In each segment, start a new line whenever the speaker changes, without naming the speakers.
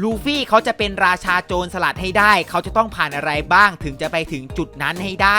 ลูฟี่เขาจะเป็นราชาโจรสลัดให้ได้ เขาจะต้องผ่านอะไรบ้างถึงจะไปถึงจุดนั้นให้ได้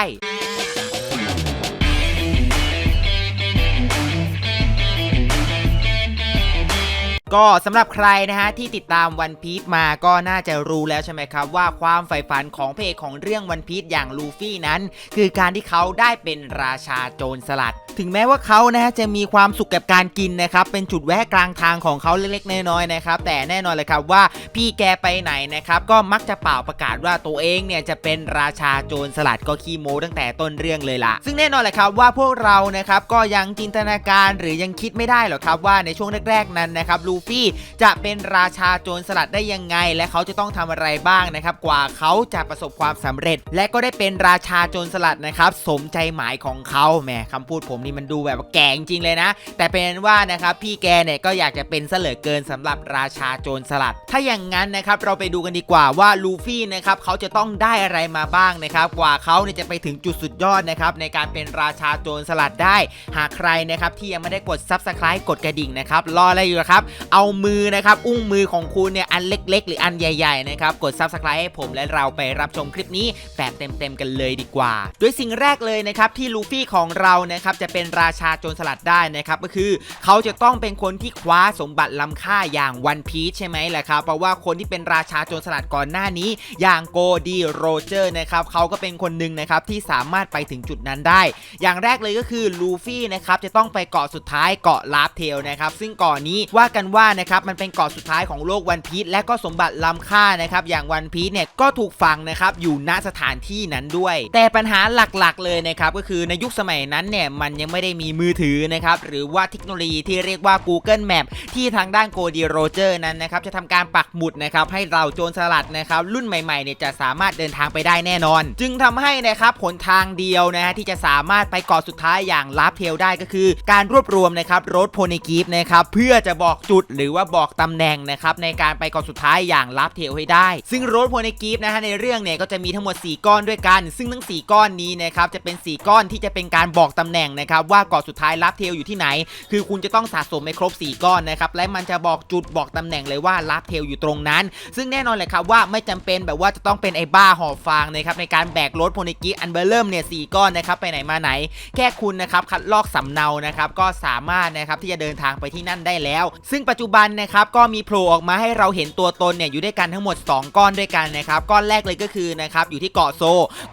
ก็สำหรับใครนะฮะที่ติดตามวันพี e มาก็น่าจะรู้แล้วใช่ไหมครับ ว่าความใฝ่ฝันของพระเอกของเรื่องวันพี e อย่างลูฟี่นั้น คือการที่เขาได้เป็นราชาโจรสลัด ถึงแม้ว่าเขานะฮะจะมีความสุขกับการกินนะครับเป็นจุดแวะกลางทางของเขาเล็กๆน้อยๆนะครับแต่แน่นอนเลยครับว่าพี่แกไปไหนนะครับก็มักจะเป่าประกาศว่าตัวเองเนี่ยจะเป็นราชาโจรสลัดก็ขี้โม้ตั้งแต่ต้นเรื่องเลยล่ะซึ่งแน่นอนเลยครับว่าพวกเรานะครับก็ยังจินตนาการหรือยังคิดไม่ได้หรอกครับว่าในช่วงแรกๆนั้นนะครับลูฟี่จะเป็นราชาโจรสลัดได้ยังไง และเขาจะต้องทำอะไรบ้างนะครับ กว่าเขาจะประสบความสำเร็จ และก็ได้เป็นราชาโจรสลัดนะครับ สมใจหมายของเขาแหมคำพูดผมนี่มันดูแบบแก่จริงเลยนะ แต่เป็นว่านะครับพี่แกเนี่ยก็อยากจะเป็นเสลอเกินสำหรับราชาโจรสลัด ถ้าอย่างนั้นนะครับเราไปดูกันดีกว่าว่าลูฟี่นะครับเขาจะต้องได้อะไรมาบ้างนะครับ กว่าเขาเนี่ยจะไปถึงจุดสุดยอดนะครับในการเป็นราชาโจรสลัดได้ หากใครนะครับที่ยังไม่ได้กด Subscribe กดกระดิ่งนะครับรออะไรอยู่ครับเอามือนะครับ อุ้งมือของคุณเนี่ยอันเล็ก ๆ หรืออันใหญ่ๆนะครับกด Subscribe ให้ผมและเราไปรับชมคลิปนี้แบบเต็มๆกันเลยดีกว่า โดยสิ่งแรกเลยนะครับที่ลูฟี่ของเรานะครับจะเป็นราชาโจรสลัดได้นะครับก็คือเขาจะต้องเป็นคนที่คว้าสมบัติล้ำค่าอย่างวันพีชใช่ไหมแหละครับเพราะว่าคนที่เป็นราชาโจรสลัดก่อนหน้านี้ อย่างโกดีโรเจอร์นะครับเขาก็เป็นคนหนึ่งนะครับที่สามารถไปถึงจุดนั้นได้ อย่างแรกเลยก็คือลูฟี่นะครับจะต้องไปเกาะสุดท้ายเกาะลาฟเทลนะครับซึ่งเกาะนี้ว่ากันว่านะครับมันเป็นเกาะสุดท้ายของโลกวันพีชและก็สมบัติล้ำค่านะครับอย่างวันพีชเนี่ยก็ถูกฝังนะครับอยู่ณสถานที่นั้นด้วย แต่ปัญหาหลักๆ เลยนะครับก็คือในยุคสมัยนั้นเนี่ยมันยังไม่ได้มีมือถือนะครับหรือว่าเทคโนโลยีที่เรียกว่า Google Map ที่ทางด้านโกดีโรเจอร์นั้นนะครับจะทำการปักหมุดนะครับให้เราโจรสลัดนะครับรุ่นใหม่ๆเนี่ยจะสามารถเดินทางไปได้แน่นอน จึงทำให้นะครับหนทางเดียวนะฮะที่จะสามารถไปเกาะสุดท้ายอย่างลาฟเทลได้ก็คือ การรวบรวมนะครับรถโพนิกีฟนะครับเพื่อจะบอกจุดหรือว่าบอกตำแหน่งนะครับในการไปเกาะสุดท้ายอย่างลาฟเทลให้ได้ ซึ่งโรถโพนิกีฟนะฮะในเรื่องเนี่ยก็จะมีทั้งหมด 4 ก้อนด้วยกัน ซึ่งทั้ง 4 ก้อนนี้นะครับจะเป็น 4 ก้อนที่จะเป็นการบอกตำแหน่งนะครับว่าเกาะสุดท้ายลาฟเทลอยู่ที่ไหน คือคุณจะต้องสะสมให้ครบ 4 ก้อนนะครับและมันจะบอกจุดบอกตำแหน่งเลยว่าลาฟเทลอยู่ตรงนั้น ซึ่งแน่นอนเลยครับว่าไม่จำเป็นแบบว่าจะต้องเป็นไอ้บ้าหอบฟางนะครับในการแบกรถโพนิกีฟอันเบอร์เริ่มเนี่ยสก้อนนะครับไปไหนมาไหน แค่คุณนะครับคัดลอกสำเนานะครับก็สามารถนะครับที่จะเดินทางไปที่นั่นได้แล้ว ซึ่งปัจจุบันนะครับก็มีโผล่ออกมาให้เราเห็นตัวตนเนี่ยอยู่ด้วยกันทั้งหมด 2 ก้อนด้วยกันนะครับก้อนแรกเลยก็คือนะครับอยู่ที่เกาะโซ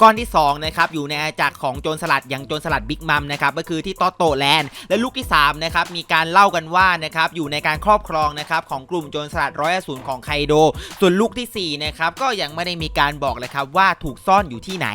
ก้อนที่2นะครับอยู่ในอาณาจักรของโจรสลัดอย่างโจรสลัดบิ๊กมัมนะครับก็คือที่ตอโตแลนด์และลูกที่3นะครับมีการเล่ากันว่านะครับอยู่ในการครอบครองนะครับของกลุ่มโจรสลัดร้อยอสูรของไคโด ส่วนลูกที่4นะครับก็ยังไม่ได้มีการบอกเลยครับว่าถูกซ่อนอยู่ที่ไหน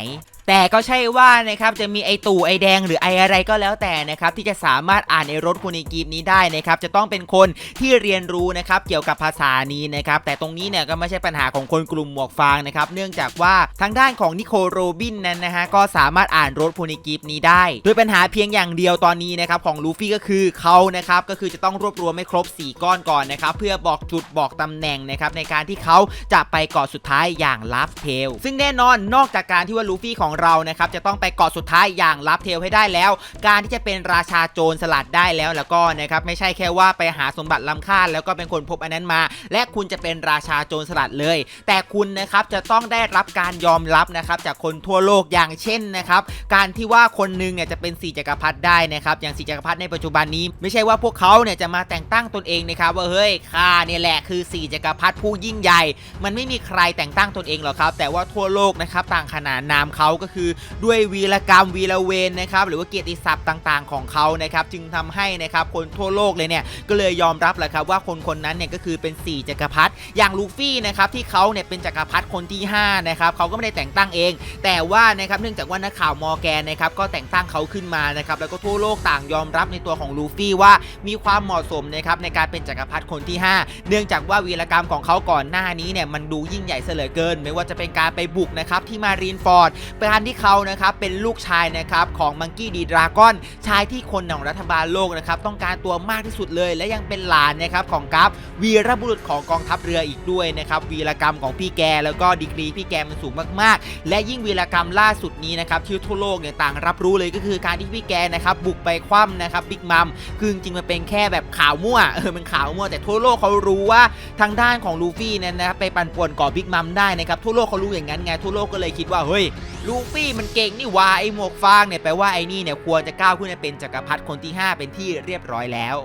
แต่ก็ใช่ว่านะครับจะมีไอตู่ไอแดงหรือไออะไรก็แล้วแต่นะครับที่จะสามารถอ่านในรถคูนิกีมนี้ได้นะครับจะต้องเป็นคนที่เรียนรู้นะครับเกี่ยวกับภาษานี้นะครับแต่ตรงนี้เนี่ยก็ไม่ใช่ปัญหาของคนกลุ่มหมวกฟางนะครับเนื่องจากว่าทางด้านของนิโคโรบินนั้นนะฮะก็สามารถอ่านรถคูนิกีมนี้ได้โดยปัญหาเพียงอย่างเดียวตอนนี้นะครับของลูฟี่ก็คือเขานะครับก็คือจะต้องรวบรวมให้ครบ 4 ก้อนก่อนนะครับเพื่อบอกจุดบอกตำแหน่งนะครับในการที่เขาจะไปเกาะสุดท้ายอย่างลาฟเทลซึ่งแน่นอนนอกจากการที่ว่าลูฟี่ของเรานะครับจะต้องไปเกาะสุดท้ายอย่างลาฟเทลให้ได้แล้ว การที่จะเป็นราชาโจรสลัดได้แล้วแล้วก็นะครับไม่ใช่แค่ว่าไปหาสมบัติล้ำค่าแล้วก็เป็นคนพบอันนั้นมา และคุณจะเป็นราชาโจรสลัดเลย แต่คุณนะครับจะต้องได้รับการยอมรับนะครับจากคนทั่วโลกอย่างเช่นนะครับการที่ว่าคนหนึงเนี่ยจะเป็นสีจักรพรรดิได้นะครับอย่างสีจักรพรรดิในปัจจุบันนี้ ไม่ใช่ว่าพวกเขาเนี่ยจะมาแต่งตั้งตนเองนะครับว่าเฮ้ยข้าเนี่ยแหละคือสีจักรพรรดิผู้ยิ่งใหญ่ มันไม่มีใครแต่งตั้งตนเองหรอกครับ แต่ว่าทั่วโลกนะครับต่างขนานนามเขาก็ก็คือด้วยวีรกรรมวีรเวรนะครับหรือว่าเกียรติศัพท์ต่างๆ ของเขานะครับจึงทำให้นะครับคนทั่วโลกเลยเนี่ยก็เลยยอมรับแหละครับว่าคนคนนั้นเนี่ยก็คือเป็นสี่จักรพรรดิอย่างลูฟี่นะครับที่เขาเนี่ยเป็นจักรพรรดิคนที่5นะครับเขาก็ไม่ได้แต่งตั้งเอง แต่ว่านะครับเนื่องจากว่านักข่าวมอร์แกนนะครับก็แต่งตั้งเขาขึ้นมานะครับแล้วก็ทั่วโลกต่างยอมรับในตัวของลูฟี่ว่ามีความเหมาะสมนะครับในการเป็นจักรพรรดิคนที่ 5 เนื่องจากว่าวีรกรรมของเขาก่อนหน้านี้เนี่ยมันดูยิ่งใหญ่เสเหลือเกิน ไม่ว่าจะเป็นการไปบุกนะครับที่มารีนฟอร์ดไปการที่เขานะครับเป็นลูกชายนะครับของมังกี้ดีดราก้อนชายที่คนของรัฐบาลโลกนะครับต้องการตัวมากที่สุดเลย และยังเป็นหลานนะครับของกัฟวีรบุรุษของกองทัพเรืออีกด้วยนะครับวีรกรรมของพี่แกแล้วก็ดีกรีพี่แกมันสูงมากๆ และยิ่งวีรกรรมล่าสุดนี้นะครับที่ทั่วโลกเนี่ยต่างรับรู้เลยก็คือการที่พี่แกนะครับบุกไปคว่ำนะครับบิ๊กมัมคือจริงๆมันเป็นแค่แบบข่าวมั่วเออมันข่าวมั่วแต่ทั่วโลกเขารู้ว่าทางด้านของลูฟี่เนี่ยนะครับไปปั่นป่วนก่อบิ๊กมัมได้นะครับทั่วโลกเขารู้อย่างนั้นไงทั่วโลกก็เลยคิดว่าเฮ้ย ลูฟี่มันเก่งนี่วาไอหมวกฟางเนี่ยแปลว่าไอนี่เนี่ยควรจะก้าวขึ้นไปเป็นจักรพรรดิคนที่ 5 เป็นที่เรียบร้อยแล้ว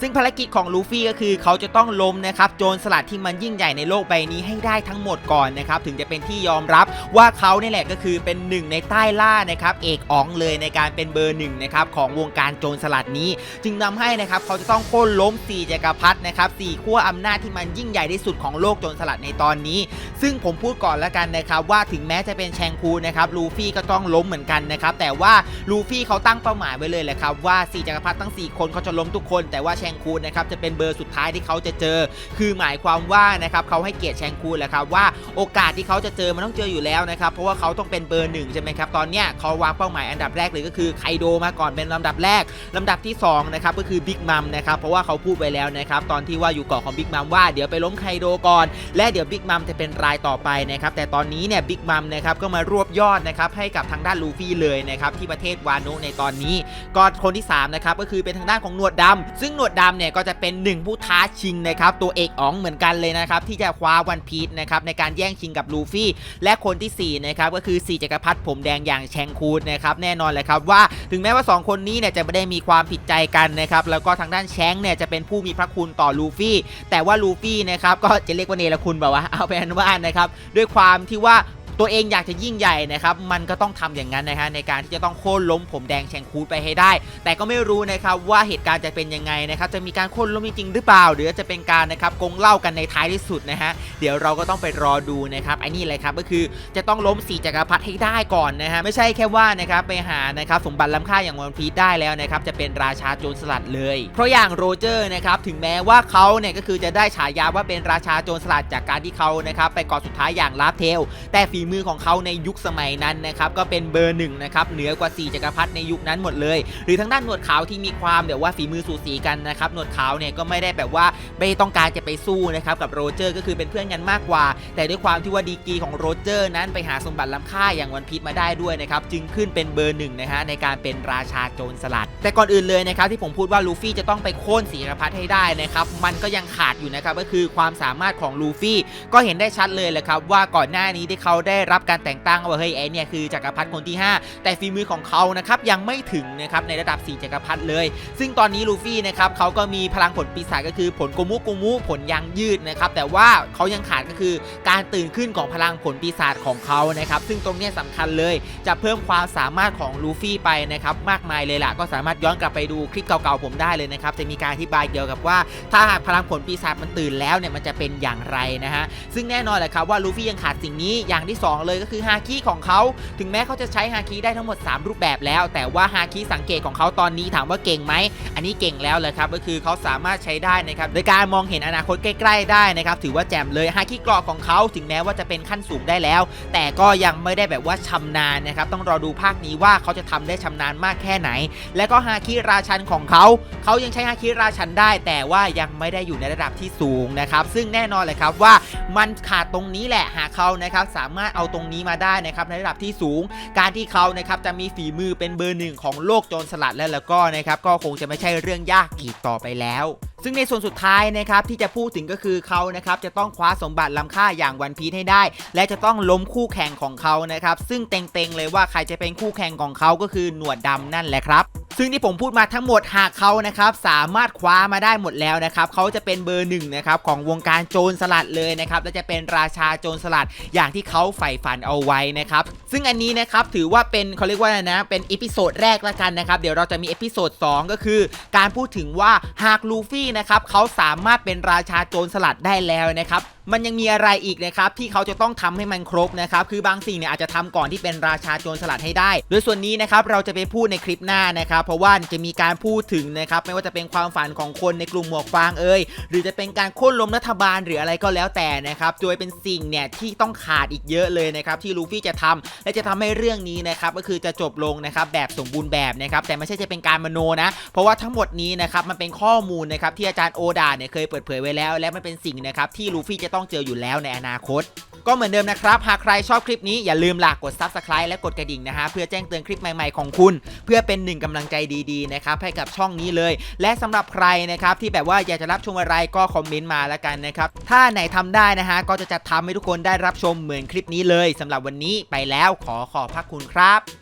ซึ่งภารกิจของลูฟี่ก็คือเขาจะต้องล้มนะครับโจรสลัดที่มันยิ่งใหญ่ในโลกใบนี้ให้ได้ทั้งหมดก่อนนะครับถึงจะเป็นที่ยอมรับว่าเขาเนี่ยแหละก็คือเป็นหนึ่งในใต้ล่านะครับเอกอ๋องเลยในการเป็นเบอร์หนึ่งนะครับของวงการโจรสลัดนี้ จึงนำให้นะครับเขาจะต้องโค่นล้มสี่จักรพรรดินะครับสี่ขั้วอำนาจที่มันยิ่งใหญ่ที่สุดของโลกโจรสลัดในตอนนี้ ซึ่งผมพูดก่อนแล้วกันนะครับว่าถึงแม้จะเป็นแชงคูนะครับลูฟี่ก็ต้องล้มเหมือนกันนะครับแต่ว่าลูฟี่เขาตั้งเป้าหมายไว้เลยแหละครับว่าสี่จักรพรรดิทั้ง 4 คนเขาจะล้มทุกคนแต่ว่าแชงคูนะครับจะเป็นเบอร์สุดท้ายที่เขาจะเจอ คือหมายความว่านะครับเขาให้เกียรติแชงคูแหละครับว่าโอกาสที่เขาจะเจอมันต้องเจออยู่แล้วนะครับเพราะว่าเขาต้องเป็นเบอร์หนึ่งใช่ไหมครับตอนเนี้ยเขาวางเป้าหมายอันดับแรกเลยก็คือไคโดมาก่อนเป็นลำดับแรกลำดับที่2นะครับก็คือบิ๊กมัมนะครับเพราะว่าเขาพูดไปแล้วนะครับตอนที่ว่าอยู่เกาะของบิ๊กมัมว่าเดี๋ยวไปล้มไคโดก่อน และเดี๋ยวบิ๊กมัมจะเป็นรายต่อไปนะครับแต่ตอนนี้เนี่ยบิ๊กมัมนะครับก็มารวบยอดนะครับให้กับทางด้านลูฟี่เลยนะครับที่ประเทศวาโนะในตอนนี้ก็คนที่3นะครับก็คือเป็นทางด้านของหนวดดำซึ่งหนวดดำเนี่ยก็จะเป็นหนึ่งผู้ท้าชิงนะครับตัวเอกอ๋องเหมือนกันเลยนะครับที่จะคว้าวันพีชนะครับในการแย่งชิงกับลูฟี่ และคนที่สี่นะครับก็คือสี่จักรพรรดิผมแดงอย่างแชงคูดนะครับแน่นอนเลยครับว่าถึงแม้ว่าสองคนนี้เนี่ยจะไม่ได้มีความผิดใจกันนะครับแล้วก็ทางด้านแชงเนี่ยจะเป็นผู้มีพระคุณต่อลูฟี่ แต่ว่าลูฟี่นะครับก็จะเรียกว่าเนรคุณแบบว่าเอาเป็นว่านะครับด้วยความที่ว่า ตัวเองอยากจะยิ่งใหญ่นะครับมันก็ต้องทำอย่างนั้นนะฮะในการที่จะต้องโค่นล้มผมแดงแชงคูดไปให้ได้ แต่ก็ไม่รู้นะครับว่าเหตุการณ์จะเป็นยังไงนะครับจะมีการโค่นล้มจริงหรือเปล่า หรือจะเป็นการนะครับกงเล่ากันในท้ายที่สุดนะฮะเดี๋ยวเราก็ต้องไปรอดูนะครับไอ้นี่เลยครับก็คือจะต้องล้มสีจักรพรรดิให้ได้ก่อนนะฮะไม่ใช่แค่ว่านะครับไปหานะครับสมบัติล้ำค่าอย่างวันพีได้แล้วนะครับจะเป็นราชาโจรสลัดเลย เพราะอย่างโรเจอร์นะครับถึงแม้ว่าเขาเนี่ยก็คือจะได้ฉายาว่าเป็นราชาโจรสลัดจากการที่เขานะครับไปกาะสุดท้ายอย่างลาเทลแต่ฝีมือของเขาในยุคสมัยนั้นนะครับก็เป็นเบอร์หนึ่งนะครับเหนือกว่า 4จักรพรรดิในยุคนั้นหมดเลย หรือทางด้านหนวดขาวที่มีความแบบว่าฝีมือสูสีกันนะครับหนวดขาวเนี่ยก็ไม่ได้แบบว่าไม่ต้องการจะไปสู้นะครับกับโรเจอร์ก็คือเป็นเพื่อนกันมากกว่า แต่ด้วยความที่ว่าดีกีของโรเจอร์นั้นไปหาสมบัติล้ำค่าอย่างวันพีชมาได้ด้วยนะครับจึงขึ้นเป็นเบอร์หนึ่งนะฮะในการเป็นราชาโจรสลัด แต่ก่อนอื่นเลยนะครับที่ผมพูดว่าลูฟี่จะต้องไปโค่นสีจักรพรรดให้ได้นะครับมันก็ยังขาดอยู่นะครับก็คือความสามารถของลูฟี่ก็เห็นได้ชัดเลยแหละครับว่าก่อนหน้านี้ที่เขาไได้รับการแต่งตั้งว่าเฮ้ยไอเนี่ยคือจักรพรรดิคนที่ 5 แต่ฝีมือของเขานะครับยังไม่ถึงนะครับในระดับ 4 จักรพรรดิเลย ซึ่งตอนนี้ลูฟี่นะครับเขาก็มีพลังผลปีศาจก็คือผลโกมุโกมุผลยังยืดนะครับแต่ว่าเขายังขาดก็คือการตื่นขึ้นของพลังผลปีศาจของเขานะครับซึ่งตรงนี้ยสำคัญเลยจะเพิ่มความสามารถของลูฟี่ไปนะครับมากมายเลยล่ะก็สามารถย้อนกลับไปดูคลิปเก่าๆผมได้เลยนะครับจะมีการอธิบายเกี่ยวกับว่า ถ้าหากพลังผลปีศาจมันตื่นแล้วเนี่ยมันจะเป็นอย่างไรนะฮะซึ่งแน่นอนแหละครับว่าลูฟี่ยังขาดสิ่งนี้อย่างที่2 เลยก็คือฮาคิของเขา ถึงแม้เขาจะใช้ฮาคิได้ทั้งหมด 3 รูปแบบแล้ว แต่ว่าฮาคิสังเกตของเขาตอนนี้ถามว่าเก่งไหม อันนี้เก่งแล้วเลยครับ ก็คือเขาสามารถใช้ได้นะครับโดยการมองเห็นอนาคตใกล้ ๆ ได้นะครับ ถือว่าแจ่มเลยฮาคิกราะของเขาถึงแม้ว่าจะเป็นขั้นสูงได้แล้ว แต่ก็ยังไม่ได้แบบว่าชำนาญนะครับ ต้องรอดูภาคนี้ว่าเขาจะทำได้ชำนาญมากแค่ไหน และก็ฮาคิราชันของเขา เขายังใช้ฮาคิราชันได้ แต่ว่ายังไม่ได้อยู่ในระดับที่สูงนะครับ ซึ่งแน่นอนเลยครับว่ามันขาดตรงนี้แหละหากเขานะครับสามารถเอาตรงนี้มาได้นะครับในระดับที่สูง การที่เขานะครับจะมีฝีมือเป็นเบอร์หนึ่งของโลกโจรสลัดแล้วแล้วก็นะครับก็คงจะไม่ใช่เรื่องยากอีกต่อไปแล้วซึ่งในส่วนสุดท้ายนะครับที่จะพูดถึงก็คือเขานะครับจะต้องคว้าสมบัติล้ำค่าอย่างวันพีชให้ได้ และจะต้องล้มคู่แข่งของเขานะครับซึ่งเต็งๆเลยว่าใครจะเป็นคู่แข่งของเขาก็คือหนวดดำนั่นแหละครับ ซึ่งที่ผมพูดมาทั้งหมดหากเขานะครับสามารถคว้ามาได้หมดแล้วนะครับเขาจะเป็นเบอร์หนึ่งนะครับของวงการโจรสลัดเลยนะครับและจะเป็นราชาโจรสลัดอย่างที่เขาใฝ่ฝันเอาไว้นะครับซึ่งอันนี้นะครับถือว่าเป็นเขาเรียกว่านะเป็นอีพิโซดแรกละกันนะครับเดี๋ยวเราจะมีเอพิโซด2ก็คือ การพูดถึงว่าหากลูฟี่นะครับเขาสามารถเป็นราชาโจรสลัดได้แล้วนะครับ มันยังมีอะไรอีกนะครับที่เขาจะต้องทำให้มันครบนะครับคือบางสิ่งเนี่ยอาจจะทำก่อนที่เป็นราชาโจรสลัดให้ได้ โดยส่วนนี้นะครับเราจะไปพูดในคลิปหน้านะครับเพราะว่าจะมีการพูดถึงนะครับไม่ว่าจะเป็นความฝันของคนในกลุ่มหมวกฟางเอ่ยหรือจะเป็นการโค่นล้มรัฐบาลหรืออะไรก็แล้วแต่นะครับโดยเป็นสิ่งเนี่ยที่ต้องขาดอีกเยอะเลยนะครับที่ลูฟี่จะทำและจะทำให้เรื่องนี้นะครับก็คือจะจบลงนะครับแบบสมบูรณ์แบบนะครับแต่ไม่ใช่จะเป็นการมโนนะ เพราะว่าทั้งหมดนี้นะครับมันเป็นข้อมูลนะครับที่อาจารย์โอดาเนี่ยเคยเปิดเผยไว้แล้ว และมันเป็นสิ่งนะครับที่ลูฟี่จะต้องเจออยู่แล้วในอนาคต ก็เหมือนเดิมนะครับ หากใครชอบคลิปนี้อย่าลืมหลากกด Subscribe และกดกระดิ่งนะฮะ เพื่อแจ้งเตือนคลิปใหม่ๆของคุณ เพื่อเป็นหนึ่งกำลังใจดีๆนะครับให้กับช่องนี้เลย และสำหรับใครนะครับที่แบบว่าอยากจะรับชมอะไรก็คอมเมนต์มาแล้วกันนะครับถ้าไหนทำได้นะฮะก็จะจัดทำให้ทุกคนได้รับชมเหมือนคลิปนี้เลยสำหรับวันนี้ไปแล้วขอขอบพระคุณครับ